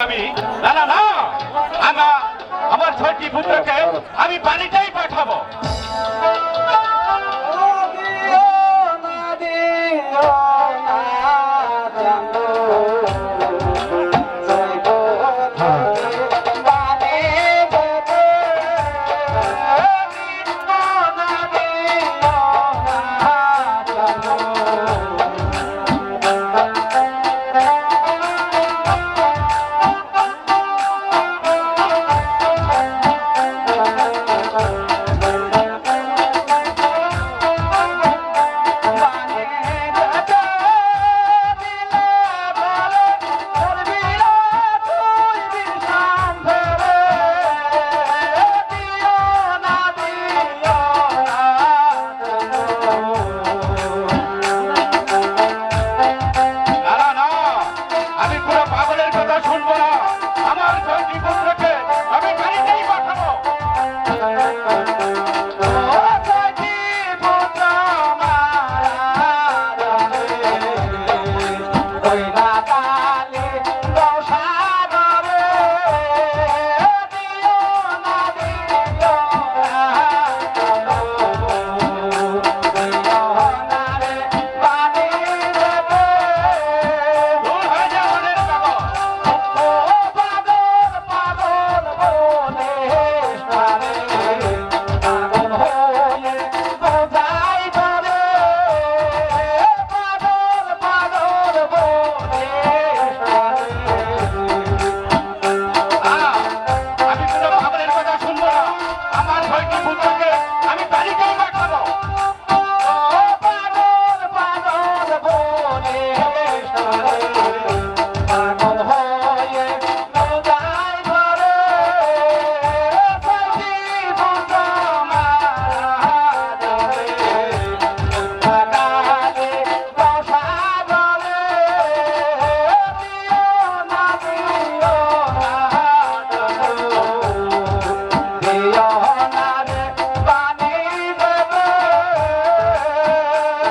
আমি না না না আমার ছয়টি পুত্রকে আমি তাদের কথা শুনব না। আমার জন্তি পুত্রকে আমি বাড়িতেই পাঠাবো। ওই Everybody go back.